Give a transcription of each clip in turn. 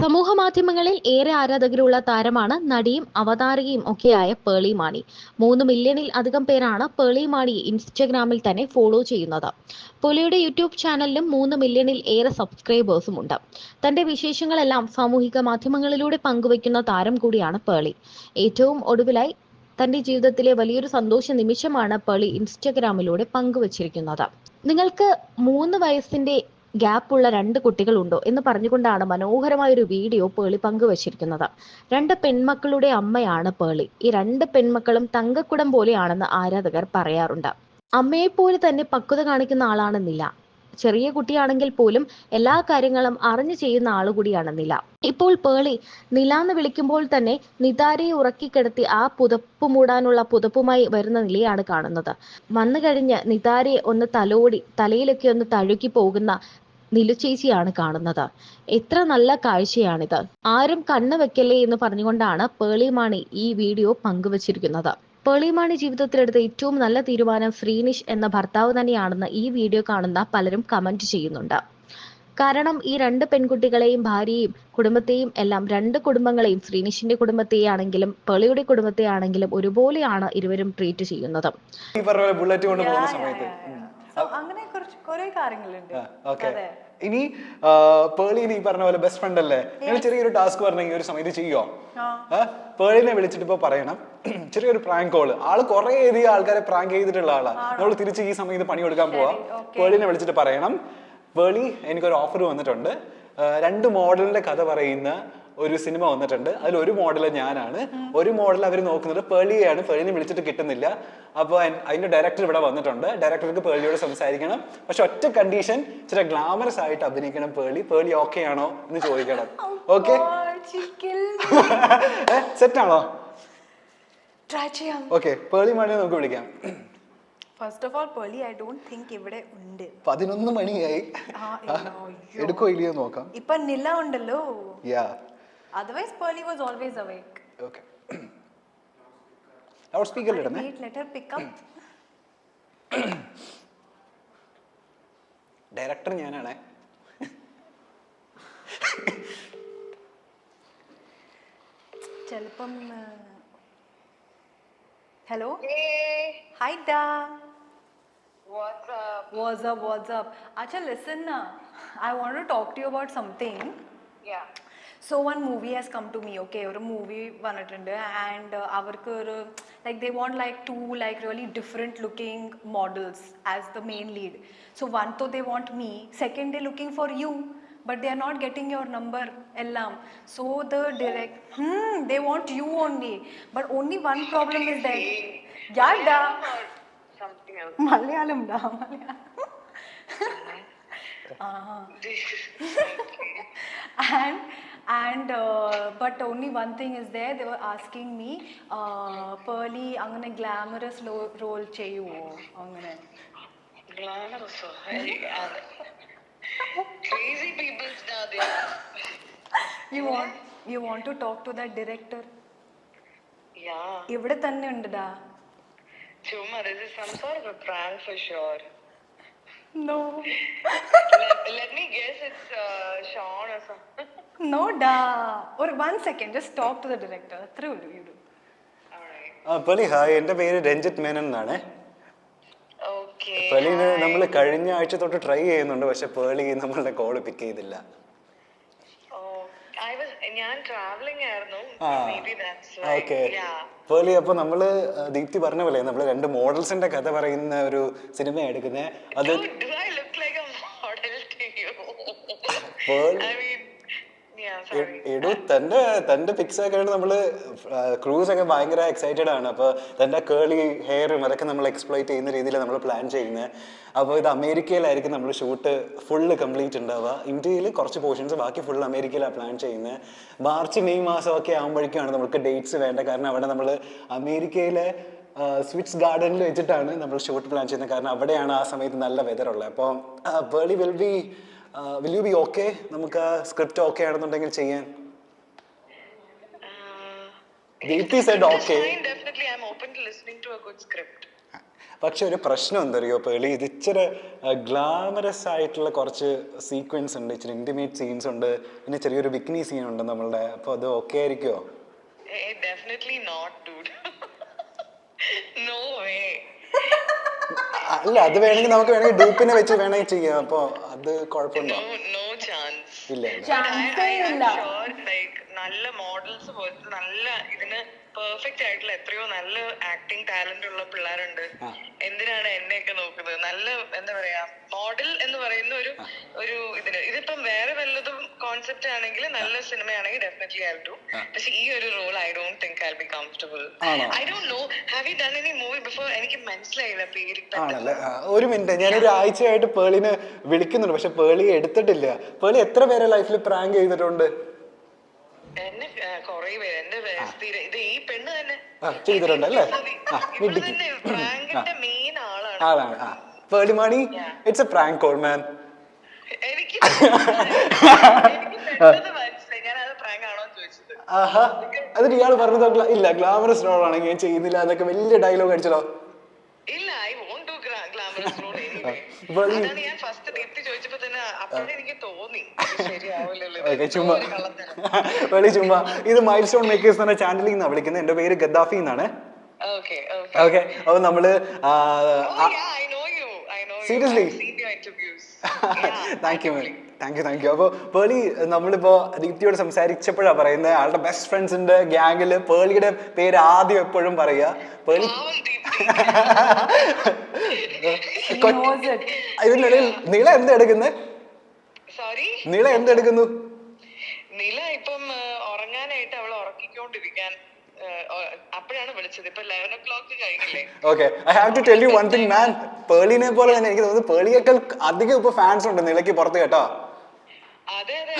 സമൂഹ മാധ്യമങ്ങളിൽ ഏറെ ആരാധകരുള്ള താരമാണ് നടിയും അവതാരകയും ഒക്കെയായ പേളി മാണി. മൂന്ന് മില്യണിൽ അധികം പേരാണ് പേളി മാണിയെ ഇൻസ്റ്റഗ്രാമിൽ തന്നെ ഫോളോ ചെയ്യുന്നത്. പേളിയുടെ യൂട്യൂബ് ചാനലിലും മൂന്ന് മില്യണിൽ ഏറെ സബ്സ്ക്രൈബേഴ്സും ഉണ്ട്. തന്റെ വിശേഷങ്ങളെല്ലാം സാമൂഹിക മാധ്യമങ്ങളിലൂടെ പങ്കുവയ്ക്കുന്ന താരം കൂടിയാണ് പേളി. ഏറ്റവും ഒടുവിലായി തന്റെ ജീവിതത്തിലെ വലിയൊരു സന്തോഷ നിമിഷമാണ് പേളി ഇൻസ്റ്റഗ്രാമിലൂടെ പങ്കുവച്ചിരിക്കുന്നത്. നിങ്ങൾക്ക് മൂന്ന് വയസ്സിന്റെ ഗ്യാപ്പുള്ള രണ്ട് കുട്ടികളുണ്ടോ എന്ന് പറഞ്ഞുകൊണ്ടാണ് മനോഹരമായ ഒരു വീഡിയോ പേളി പങ്കുവച്ചിരിക്കുന്നത്. രണ്ട് പെൺമക്കളുടെ അമ്മയാണ് പേളി. ഈ രണ്ട് പെൺമക്കളും തങ്കക്കുടം പോലെയാണെന്ന് ആരാധകർ പറയാറുണ്ട്. അമ്മയെപ്പോലെ തന്നെ പക്വത കാണിക്കുന്ന ആളാണെന്നില്ല. ചെറിയ കുട്ടിയാണെങ്കിൽ പോലും എല്ലാ കാര്യങ്ങളും അറിഞ്ഞു ചെയ്യുന്ന ആളുകൂടിയാണ് നില. ഇപ്പോൾ പേളി നില എന്ന് വിളിക്കുമ്പോൾ തന്നെ നിതാരയെ ഉറക്കിക്കിടത്തി ആ പുതപ്പ് മൂടാനുള്ള പുതപ്പുമായി വരുന്ന നിലയാണ് കാണുന്നത്. വന്നു കഴിഞ്ഞ് നിതാരയെ ഒന്ന് തലോടി തലയിലൊക്കെ ഒന്ന് തഴുകി പോകുന്ന നിലു ചേച്ചിയാണ് കാണുന്നത്. എത്ര നല്ല കാഴ്ചയാണിത്. ആരും കണ്ണു വെക്കല്ലേ എന്ന് പറഞ്ഞുകൊണ്ടാണ് പേളിമാണി ഈ വീഡിയോ പങ്കുവച്ചിരിക്കുന്നത്. പേളിമാണി ജീവിതത്തിലെടുത്ത ഏറ്റവും നല്ല തീരുമാനം ശ്രീനിഷ് എന്ന ഭർത്താവ് തന്നെയാണെന്ന് ഈ വീഡിയോ കാണുന്ന പലരും കമന്റ് ചെയ്യുന്നുണ്ട്. കാരണം ഈ രണ്ട് പെൺകുട്ടികളെയും ഭാര്യയും കുടുംബത്തെയും എല്ലാം രണ്ട് കുടുംബങ്ങളെയും ശ്രീനിഷിന്റെ കുടുംബത്തെയാണെങ്കിലും പേളിയുടെ കുടുംബത്തെയാണെങ്കിലും ഒരുപോലെയാണ് ഇരുവരും ട്രീറ്റ് ചെയ്യുന്നത്. അങ്ങനെ കുറച്ച് കുറെ കാര്യങ്ങളുണ്ട്. ഓക്കെ ഇനി പേളി നീ ഈ പറഞ്ഞ പോലെ ബെസ്റ്റ് ഫ്രണ്ട് അല്ലേ? നിങ്ങൾ ചെറിയൊരു ടാസ്ക് പറഞ്ഞെങ്കിൽ ഒരു സമയത്ത് ചെയ്യോ. പേളിനെ വിളിച്ചിട്ട് ഇപ്പൊ പറയണം. ചെറിയൊരു പ്രാങ്ക് കോൾ ആൾ കുറെ അധികം ആൾക്കാരെ പ്രാങ്ക് ചെയ്തിട്ടുള്ള ആളാണ് നമ്മൾ തിരിച്ച് ഈ സമയത്ത് പണി കൊടുക്കാൻ പോവാ. പേളിനെ വിളിച്ചിട്ട് പറയണം. പേളി എനിക്കൊരു ഓഫർ വന്നിട്ടുണ്ട്. രണ്ട് മോഡലിന്റെ കഥ പറയുന്ന ഒരു സിനിമ വന്നിട്ടുണ്ട്. അതിൽ ഒരു മോഡൽ ഞാനാണ്. ഒരു മോഡൽ അവർ നോക്കുന്നത് പേളിയാണ് പേളിനെ വിളിച്ചിട്ട് കിട്ടുന്നില്ല. അപ്പോൾ അതിന്റെ ഡയറക്ടർ ഇവിടെ വന്നിട്ടുണ്ട്. ഡയറക്ടർക്ക് പേളിയോട് സംസാരിക്കണം. പക്ഷെ ഒറ്റ കണ്ടീഷൻ ചില ഗ്ലാമറസ് ആയിട്ട് അഭിനയിക്കണം പേളി. പേളി ഓക്കെ ആണോ എന്ന് ചോദിക്കണം. ഓക്കെ സെറ്റ് ആണോ? ട്രൈ ചെയ്യാം. ഓക്കെ പേളി മണി നമുക്ക് വിളിക്കാം. First of all Pearle I don't think ഇവിടെ ഉണ്ട്. പതിനൊന്ന് മണിയായി. എടുക്കോ ഇല്ലയോ നോക്കാം. ഇപ്പൊ നില ഉണ്ടല്ലോ. Yeah otherwise Pearle was always awake okay loud സ്പീക്കറിൽ ഇടണേ let her pick up director ഞാനാണേ. ചിലപ്പം ഹലോ? Hey, ഹായ് ഡാ what's up? What's up what's up അച്ഛാ listen I want to talk to you about something Yeah. So one movie has come to me okay ഒരു movie വന്നിട്ടുണ്ട്. And അവർക്ക് ഒരു like they want like to like really different looking models as the main lead so one though they want me second day looking for you but they are not getting your number എല്ലാം. So the direct they want you only but only one problem is that yeah ഡാ Or something else. Malayalam ഡാ Malayalam This is and and uh, but only one thing is there they were asking me uh, pearly അങ്ങനെ glamorous lo- role ചെയ്യുവോ അങ്ങനെ glamorous. oh, Very, uh, crazy people now they are. you want you want to talk to that director Yeah. ഇവിടെ തന്നെ ഉണ്ടടാ Chuma, this is some sort of a prank for sure. no let, let me guess it's uh, Sean or something. no da. Or one second just talk to the director Through you do. Pearle hi എന്റെ പേര് Ranjith Menon എന്നാണേ Okay. പേളിന്. നമ്മൾ കഴിഞ്ഞ ആഴ്ച തൊട്ട് try ചെയ്യുന്നുണ്ട് പക്ഷെ പേളി നമ്മളുടെ call പിക്ക് ചെയ്തില്ല Oh, I was ഞാൻ traveling ആയിരുന്നു. ആ അപ്പോൾ നമ്മൾ ദീപ്തി പറഞ്ഞ പോലെ നമ്മൾ രണ്ട് മോഡൽസിന്റെ കഥ പറയുന്ന ഒരു സിനിമ എടുക്കുന്നത് അത് എടു തന്റെ തന്റെ പിക്സ് ഒക്കെ നമ്മൾ ക്രൂസ് ഒക്കെ ഭയങ്കര എക്സൈറ്റഡ് ആണ്. അപ്പൊ തന്റെ കേളി ഹെയറും അതൊക്കെ നമ്മൾ എക്സ്പ്ലോയിറ്റ് ചെയ്യുന്ന രീതിയിൽ നമ്മൾ പ്ലാൻ ചെയ്യുന്നത് അപ്പോൾ ഇത് അമേരിക്കയിലായിരിക്കും നമ്മൾ ഷൂട്ട് ഫുള്ള് കംപ്ലീറ്റ് ഉണ്ടാവുക ഇന്ത്യയിൽ കുറച്ച് പോർഷൻസ് ബാക്കി ഫുൾ അമേരിക്കയിലാണ് പ്ലാൻ ചെയ്യുന്നത് മാർച്ച് മെയ് മാസമൊക്കെ ആകുമ്പോഴേക്കാണ് നമുക്ക് ഡേറ്റ്സ് വേണ്ട. കാരണം അവിടെ നമ്മൾ അമേരിക്കയിലെ സ്വിറ്റ്സ് ഗാർഡനിൽ വെച്ചിട്ടാണ് നമ്മൾ ഷൂട്ട് പ്ലാൻ ചെയ്യുന്നത്. കാരണം അവിടെയാണ് ആ സമയത്ത് നല്ല വെതർ ഉള്ളത്. അപ്പോൾ Pearle will be will you be okay നമുക്ക് സ്ക്രിപ്റ്റ് ഓക്കെ ആണെന്നുണ്ടെങ്കിൽ ചെയ്യാൻ സെഡ് ഓക്കെ. പക്ഷെ ഒരു പ്രശ്നം എന്തറിയോ പേളി ഇത് ഇച്ചിരി ഗ്ലാമറസ് ആയിട്ടുള്ള കുറച്ച് സീക്വൻസ് ഉണ്ട് ഇച്ചിരി ഇന്റിമേറ്റ് സീൻസ് ഉണ്ട് പിന്നെ ചെറിയൊരു ബിക്കിനി സീൻ ഉണ്ട് നമ്മളുടെ അപ്പൊ അത് ഓക്കെ ആയിരിക്കുമോ definitely not, dude. no way. അല്ല അത് വേണമെങ്കിൽ നമുക്ക് വേണമെങ്കിൽ ഡൂപ്പിനെ വെച്ച് വേണമെങ്കിൽ ചെയ്യാം. അപ്പൊ അത് കുഴപ്പമുണ്ടോ നോ ചാൻസ് chance. ഇല്ല നല്ല മോഡൽസ് പോലത്തെ നല്ല ഇതിന് പെർഫെക്റ്റ് ആയിട്ടുള്ള എത്രയോ നല്ല ആക്ടിങ് ടാലന്റ് ഉള്ള പിള്ളേരുണ്ട്. എന്തിനാണ് എന്നെയൊക്കെ നോക്കുന്നത്? നല്ല എന്താ പറയാ മോഡൽ എന്ന് പറയുന്ന ഒരു ഒരു ഇതിന്. ഇതിപ്പം വേറെ വല്ലതും കോൺസെപ്റ്റ് ആണെങ്കിൽ നല്ല സിനിമയാണെങ്കിൽ ഡെഫിനറ്റ്ലി ഐ ഡു പക്ഷെ ഈ ഒരു role I don't think I be comfortable I don't know have you done any movie before എനിക്ക് മനസ്സിലായില്ല പേര് ആണല്ലേ? ഒരു മിനിറ്റ്. ഞാൻ ഒരു ആഴ്ചയായിട്ട് പേളിനെ വിളിക്കുന്നുണ്ട്. പക്ഷെ പേളി എടുത്തിട്ടില്ല. പേളി എത്ര പേരെ ലൈഫിൽ പ്രാങ്ക് ചെയ്തിട്ടുണ്ട്? എന്നെ കൊറേ പേര് എന്റെ വേ- ഇത് ഈ പെണ്ണ് തന്നെ. ചെയ്തിട്ടുണ്ട് അല്ലേ? പ്രാങ്കിന്റെ മെയിൻ ആളാണ്. ആളാണ് ആ. It's a prank call man എനിക്ക് ആഹാ. എന്നിട്ട് ഇയാൾ പറഞ്ഞത് ഇല്ല ഗ്ലാമറസ് റോൾ ആണെങ്കിൽ ഞാൻ ചെയ്യുന്നില്ല എന്നൊക്കെ വലിയ ഡയലോഗ് അടിച്ചല്ലോ ഇല്ല I want to glamorous role അതാണ് ഞാൻ ഫസ്റ്റ് ദീപ്തി ചോദിച്ചപ്പോ തന്നെ അപ്പോഴേ എനിക്ക് തോന്നി ശരിയാവില്ലല്ലോ ചുമ്മാ. വെളി ചുമ്മാ. ഇത് മൈൽ സ്റ്റോൺ മേക്കേഴ്സ് എന്ന ചാനലിൽ നിന്നാണ് വിളിക്കുന്നത്. എന്റെ പേര് ഗദ്ദാഫി എന്നാണ്. ഓക്കെ അപ്പൊ നമ്മൾ seriously. Thank you thank you thank you അപ്പോൾ പേളി നമ്മളിപ്പോ ദീപ്തിയോട് സംസാരിച്ചപ്പോഴാണ് പറയുന്നത്. ആളുടെ ബെസ്റ്റ് ഫ്രണ്ട്സിന്റെ ഗ്യാങ്ങിൽ പേളിയുടെ പേര് ആദ്യം എപ്പോഴും പറയുക. പേളി it. ഇതിനിടയിൽ നിള എന്ത് എടുക്കുന്നത് സോറി നീള എന്ത് എടുക്കുന്നു? നില ഇപ്പം ഉറങ്ങാനായിട്ട് അവളെ ഉറക്കിക്കൊണ്ടിരിക്കാൻ അപ്പോഴാണ് വിളിച്ചത്. ഇപ്പൊ ലെവൻ ക്ലോക്ക് കഴിഞ്ഞില്ലേ? Okay I have to tell you one thing man പേളിനെ പോലെ തന്നെ എനിക്ക് തോന്നുന്നു. പേളിയേക്കാൾ അധികം ഇപ്പൊ ഫാൻസ് ഉണ്ട് നിലയ്ക്ക് പുറത്ത് കേട്ടോ. അതെ അതെ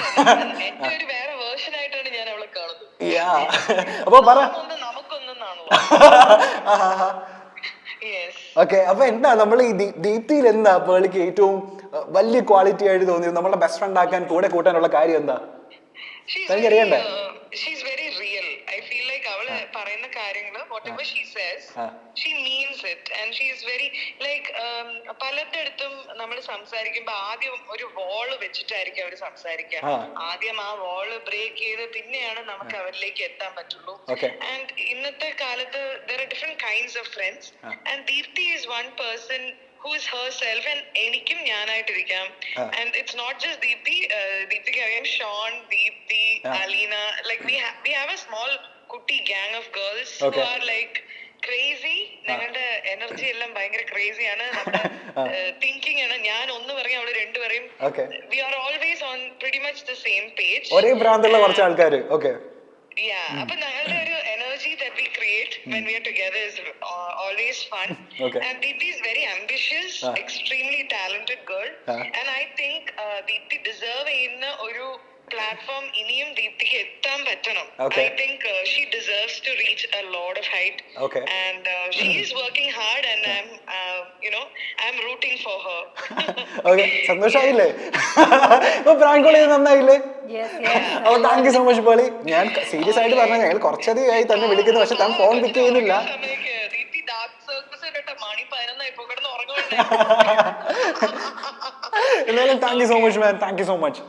എന്റെ ഒരു വേറെ വേർഷൻ ആയിട്ടാണ് ഞാൻ അവളെ കാണുന്നത്. അപ്പൊ പറ. യെസ് ഓക്കെ അപ്പൊ എന്താ നമ്മൾ ഈ ദീപ്തിയിൽ എന്താ പേളിക്ക് ഏറ്റവും വലിയ ക്വാളിറ്റി ആയിട്ട് തോന്നിയത്? നമ്മളെ ബെസ്റ്റ് ഫ്രണ്ട് ആക്കാൻ കൂടെ കൂട്ടാനുള്ള കാര്യം എന്താ? തനിക്ക് അറിയണ്ടേ? She's very real I feel like അവൾ പറയുന്ന കാര്യങ്ങൾ whatever she says she means it and she is very like പലയിടത്തും നമ്മൾ സംസാരിക്കുമ്പോ ആദ്യം ഒരു വോൾ വെച്ചിട്ടായിരിക്കും അവർ സംസാരിക്കുക. ആദ്യം ആ വോൾ ബ്രേക്ക് ചെയ്ത് പിന്നെയാണ് നമുക്ക് അവരിലേക്ക് എത്താൻ പറ്റുള്ളൂ. ആൻഡ് ഇന്നത്തെ കാലത്ത് there are different kinds of friends and Deepti is one person who is herself and എനിക്കും ഞാനായിട്ടിരിക്കാം. And it's not just Deepti ദീപ്തിക്ക് അറിയാം Shon Deepti. Aleena like we have a small കുട്ടി gang of girls who. Are like crazy ഞങ്ങളുടെ energy എല്ലാം ഭയങ്കര crazy ആണ്. നമ്മുടെ thinking ആണ്. ഞാൻ ഒന്ന് പറയും അവൾ രണ്ടു പറയും. We are always on pretty much the same page ഒരേ ഭ്രാന്തുള്ള കുറച്ച് ആൾക്കാർ ഓക്കെ യാ അപ്പൊ ഞങ്ങളുടെ ഒരു energy that we create when we are together is always fun. And Deepti is very ambitious. Extremely talented girl. And I think Deepti deserve ചെയ്യുന്ന ഒരു platform ഇനിയും ദീപ്തിക്ക് എത്താൻ പറ്റണം. I think she deserves to reach a load of height. And she is working hard and I am you know I'm rooting for her okay സന്തോഷമായില്ലേ? ഇപ്പൊ prank call ചെയ്ത് നന്നായില്ലേ. അപ്പൊ thank you so much poly ഞാൻ serious ആയിട്ട് പറഞ്ഞ ഞങ്ങൾ കുറച്ചധികമായി തന്നെ വിളിക്കുന്നു. പക്ഷെ താൻ ഫോൺ പിക്ക് ചെയ്യുന്നില്ല. എന്നാലും thank you so much man thank you so much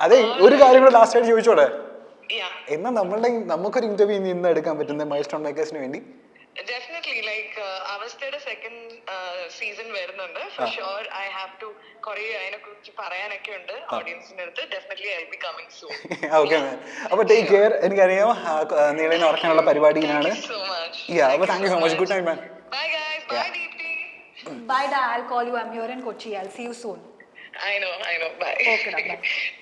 അതെ ഒരു കാര്യം കൂടെ ലാസ്റ്റ് ആയിട്ട് ചോദിച്ചോടെ? എന്നാ നമ്മളുടെ നമുക്കൊരു ഇന്റർവ്യൂ ഇനി ഇന്ന് എടുക്കാൻ പറ്റുന്ന മൈൽസ്റ്റോൺ മേക്കേഴ്സിന് വേണ്ടി? ഡെഫിനറ്റ്ലി ലൈക്ക് അവസ്ഥയുടെ സെക്കൻഡ് സീസൺ വരുന്നുണ്ട്. For sure I have to കുറെ അതിനെ കുറിച്ച് പറയാനൊക്കെ ഉണ്ട് ഓഡിയൻസിന്റെ അടുത്ത്. Definitely I be coming soon okay man അപ്പോൾ ടേക്ക് കെയർ എനിക്കറിയാം നീളനെ ഉറക്കാനുള്ള പരിപാടിയിലാണ് സോ മച്ച് യാ അപ്പോൾ thank you so much good night man Bye bye Bye Deepti. Bye, Da. I'll call you I am here in Kochi see see you soon I know I know bye bye.